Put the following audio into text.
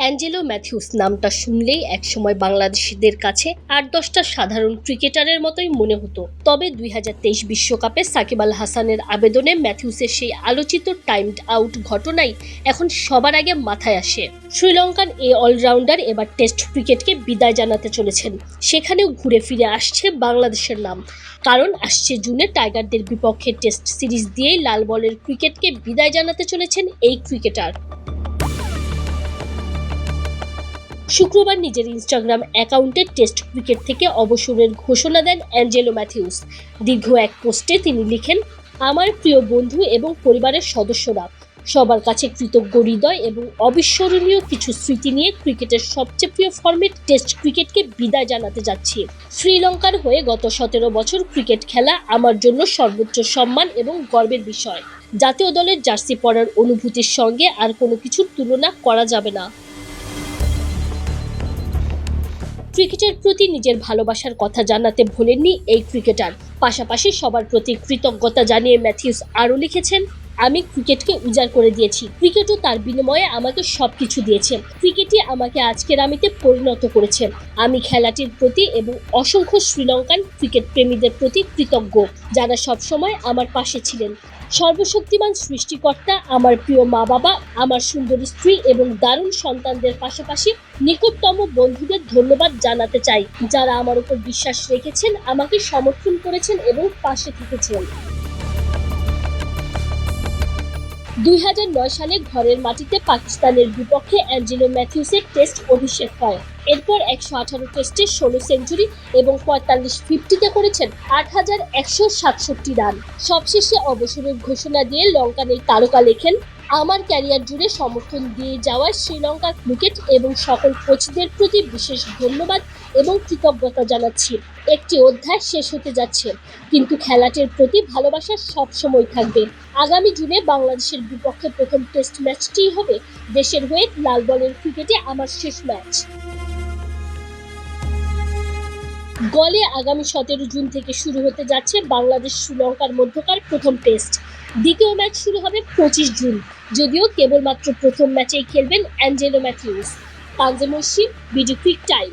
Angelo Matthews নামটা শুনলেই একসময় বাংলাদেশিদের কাছে আট দশটা সাধারণ ক্রিকেটারের মতোই মনে হতো। তবে দুই হাজার তেইশ বিশ্বকাপে সাকিব আল হাসানের আবেদনে ম্যাথিউসের সেই আলোচিত টাইমড আউট ঘটনাই এখন সবার আগে মাথায় আসে। শ্রীলঙ্কান এই অলরাউন্ডার এবার টেস্ট ক্রিকেটকে বিদায় জানাতে চলেছেন। সেখানেও ঘুরে ফিরে আসছে বাংলাদেশের নাম। কারণ আসছে জুনে টাইগারদের বিপক্ষে টেস্ট সিরিজ দিয়েই লাল বলের ক্রিকেটকে বিদায় জানাতে চলেছেন এই ক্রিকেটার। শুক্রবার নিজের ইনস্টাগ্রাম অ্যাকাউন্টে টেস্ট ক্রিকেট থেকে অবসরের ঘোষণা দেন অ্যাঞ্জেলো ম্যাথিউস। দীর্ঘ এক পোস্টে তিনি লিখেন, আমার প্রিয় বন্ধু এবং পরিবারের সদস্যরা, সবার কাছে কৃতজ্ঞ হৃদয় এবং অবিস্মরণীয় কিছু স্মৃতি নিয়ে ক্রিকেটের সবচেয়ে প্রিয় ফরম্যাট টেস্ট ক্রিকেটকে বিদায় জানাতে যাচ্ছি। শ্রীলঙ্কার হয়ে গত সতেরো বছর ক্রিকেট খেলা আমার জন্য সর্বোচ্চ সম্মান এবং গর্বের বিষয়। জাতীয় দলের জার্সি পরার অনুভূতির সঙ্গে আর কোনো কিছুর তুলনা করা যাবে না। ক্রিকেটের প্রতি নিজের ভালোবাসার কথা জানাতে ভোলেননি এই ক্রিকেটার। পাশাপাশি সবার প্রতি কৃতজ্ঞতা জানিয়ে ম্যাথিউস আরও লিখেছেন আমি ক্রিকেটকে উজাড় করে দিয়েছি। ক্রিকেটও তার বিনিময়ে আমাকে সব কিছু দিয়েছে। ক্রিকেটই আমাকে আজকের আমিতে পরিণত করেছে। আমি খেলাটির প্রতি এবং অসংখ্য শ্রীলঙ্কান ক্রিকেট প্রেমীদের প্রতি কৃতজ্ঞ, যারা সবসময় আমার পাশে ছিলেন। সর্বশক্তিমান সৃষ্টিকর্তা আমার প্রিয় মা বাবা আমার সুন্দর স্ত্রী এবং দারুণ সন্তানদের পাশাপাশি নিকটতম বন্ধুদের ধন্যবাদ জানাতে চাই, যারা আমার উপর বিশ্বাস রেখেছেন, আমাকে সমর্থন করেছেন এবং পাশে থেকেছেন। দুই হাজার নয় সালে ঘরের মাটিতে পাকিস্তানের বিপক্ষে অ্যাঞ্জেলো ম্যাথিউসের টেস্ট অভিষেক হয়। এরপর একশো আঠারো টেস্টে ষোলো সেঞ্চুরি এবং পঁয়তাল্লিশ ফিফটিতে করেছেন আট হাজার একশো সাতষট্টি রান। সবশেষে অবসরের ঘোষণা দিয়ে লঙ্কান এই তারকা লেখেন, আমার ক্যারিয়ার জুড়ে সমর্থন দিয়ে যাওয়ায় শ্রীলঙ্কার ক্রিকেট এবং সকল কোচদের প্রতি বিশেষ ধন্যবাদ এবং কৃতজ্ঞতা জানাচ্ছি। একটি অধ্যায় শেষ হতে যাচ্ছে, কিন্তু খেলাটির প্রতি ভালোবাসা সবসময় থাকবে। আগামী জুনে বাংলাদেশের বিপক্ষে প্রথম টেস্ট ম্যাচটিই হবে দেশের হয়ে লাল বলের ক্রিকেটে আমার শেষ ম্যাচ। গলে আগামী সতেরো জুন থেকে শুরু হতে যাচ্ছে বাংলাদেশ শ্রীলঙ্কার মধ্যকার প্রথম টেস্ট। দ্বিতীয় ম্যাচ শুরু হবে পঁচিশ জুন, যদিও কেবলমাত্র প্রথম ম্যাচেই খেলবেন Angelo Mathews. Tanzim BD quick time.